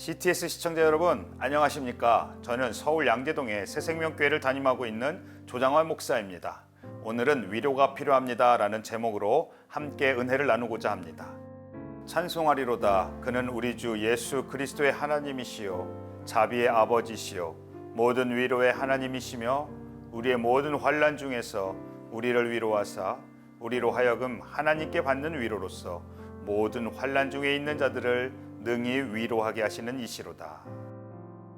CTS 시청자 여러분 안녕하십니까? 저는 서울 양재동의 새생명교회를 담임하고 있는 조장환 목사입니다. 오늘은 위로가 필요합니다라는 제목으로 함께 은혜를 나누고자 합니다. 찬송하리로다 그는 우리 주 예수 그리스도의 하나님이시요 자비의 아버지시요 모든 위로의 하나님이시며 우리의 모든 환난 중에서 우리를 위로하사 우리로 하여금 하나님께 받는 위로로서 모든 환난 중에 있는 자들을 능히 위로하게 하시는 이시로다.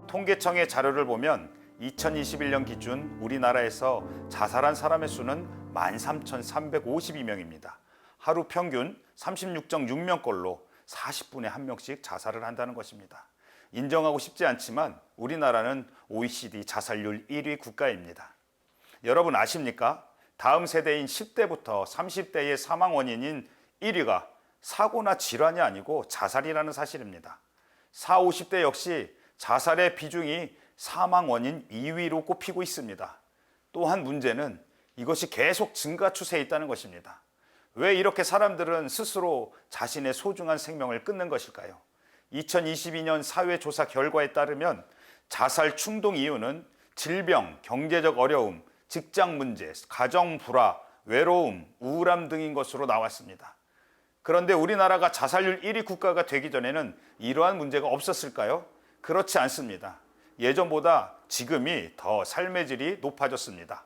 통계청의 자료를 보면 2021년 기준 우리나라에서 자살한 사람의 수는 13,352명입니다. 하루 평균 36.6명꼴로 40분에 한 명씩 자살을 한다는 것입니다. 인정하고 싶지 않지만 우리나라는 OECD 자살률 1위 국가입니다. 여러분 아십니까? 다음 세대인 10대부터 30대의 사망 원인인 1위가 사고나 질환이 아니고 자살이라는 사실입니다. 4, 50대 역시 자살의 비중이 사망 원인 2위로 꼽히고 있습니다. 또한 문제는 이것이 계속 증가 추세에 있다는 것입니다. 왜 이렇게 사람들은 스스로 자신의 소중한 생명을 끊는 것일까요? 2022년 사회조사 결과에 따르면 자살 충동 이유는 질병, 경제적 어려움, 직장 문제, 가정 불화, 외로움, 우울함 등인 것으로 나왔습니다. 그런데 우리나라가 자살률 1위 국가가 되기 전에는 이러한 문제가 없었을까요? 그렇지 않습니다. 예전보다 지금이 더 삶의 질이 높아졌습니다.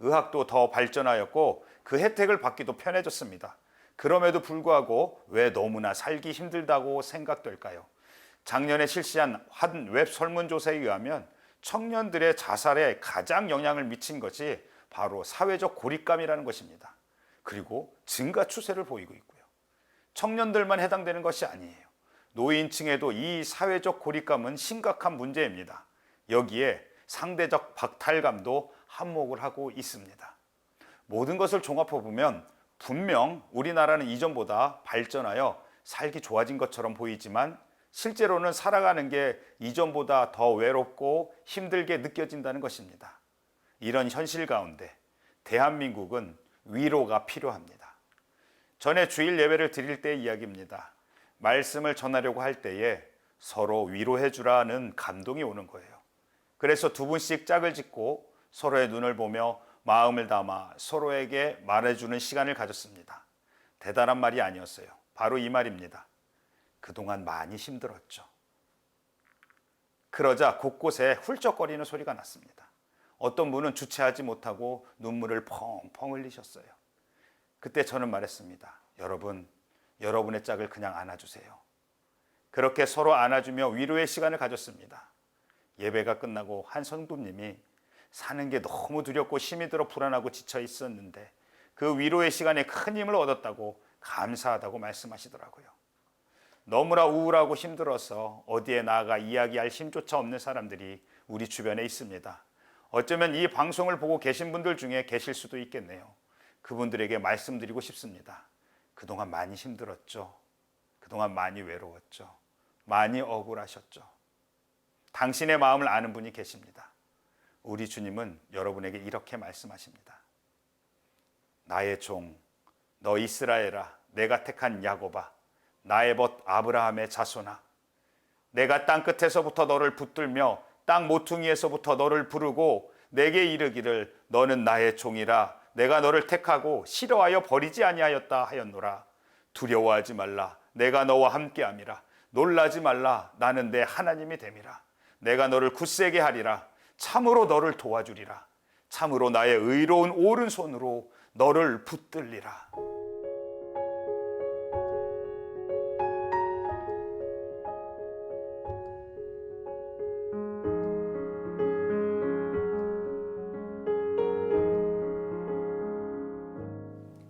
의학도 더 발전하였고 그 혜택을 받기도 편해졌습니다. 그럼에도 불구하고 왜 너무나 살기 힘들다고 생각될까요? 작년에 실시한 한 웹 설문조사에 의하면 청년들의 자살에 가장 영향을 미친 것이 바로 사회적 고립감이라는 것입니다. 그리고 증가 추세를 보이고 있고요. 청년들만 해당되는 것이 아니에요. 노인층에도 이 사회적 고립감은 심각한 문제입니다. 여기에 상대적 박탈감도 한몫을 하고 있습니다. 모든 것을 종합해 보면 분명 우리나라는 이전보다 발전하여 살기 좋아진 것처럼 보이지만 실제로는 살아가는 게 이전보다 더 외롭고 힘들게 느껴진다는 것입니다. 이런 현실 가운데 대한민국은 위로가 필요합니다. 전에 주일 예배를 드릴 때의 이야기입니다. 말씀을 전하려고 할 때에 서로 위로해 주라는 감동이 오는 거예요. 그래서 두 분씩 짝을 짓고 서로의 눈을 보며 마음을 담아 서로에게 말해주는 시간을 가졌습니다. 대단한 말이 아니었어요. 바로 이 말입니다. 그동안 많이 힘들었죠. 그러자 곳곳에 훌쩍거리는 소리가 났습니다. 어떤 분은 주체하지 못하고 눈물을 펑펑 흘리셨어요. 그때 저는 말했습니다. 여러분, 여러분의 짝을 그냥 안아주세요. 그렇게 서로 안아주며 위로의 시간을 가졌습니다. 예배가 끝나고 한 성도님이 사는 게 너무 두렵고 힘이 들어 불안하고 지쳐 있었는데 그 위로의 시간에 큰 힘을 얻었다고 감사하다고 말씀하시더라고요. 너무나 우울하고 힘들어서 어디에 나아가 이야기할 힘조차 없는 사람들이 우리 주변에 있습니다. 어쩌면 이 방송을 보고 계신 분들 중에 계실 수도 있겠네요. 그분들에게 말씀드리고 싶습니다. 그동안 많이 힘들었죠. 그동안 많이 외로웠죠. 많이 억울하셨죠. 당신의 마음을 아는 분이 계십니다. 우리 주님은 여러분에게 이렇게 말씀하십니다. 나의 종, 너 이스라엘아, 내가 택한 야고바, 나의 벗 아브라함의 자손아, 내가 땅 끝에서부터 너를 붙들며 땅 모퉁이에서부터 너를 부르고 내게 이르기를 너는 나의 종이라 내가 너를 택하고 싫어하여 버리지 아니하였다 하였노라. 두려워하지 말라. 내가 너와 함께함이라. 놀라지 말라. 나는 내 하나님이 됨이라. 내가 너를 굳세게 하리라. 참으로 너를 도와주리라. 참으로 나의 의로운 오른손으로 너를 붙들리라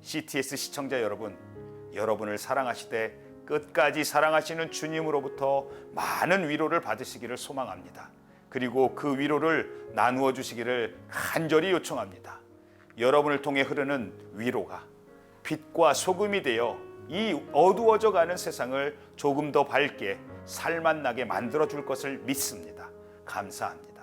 CTS 시청자 여러분, 여러분을 사랑하시되 끝까지 사랑하시는 주님으로부터 많은 위로를 받으시기를 소망합니다. 그리고 그 위로를 나누어 주시기를 간절히 요청합니다. 여러분을 통해 흐르는 위로가 빛과 소금이 되어 이 어두워져 가는 세상을 조금 더 밝게 살맛나게 만들어 줄 것을 믿습니다. 감사합니다.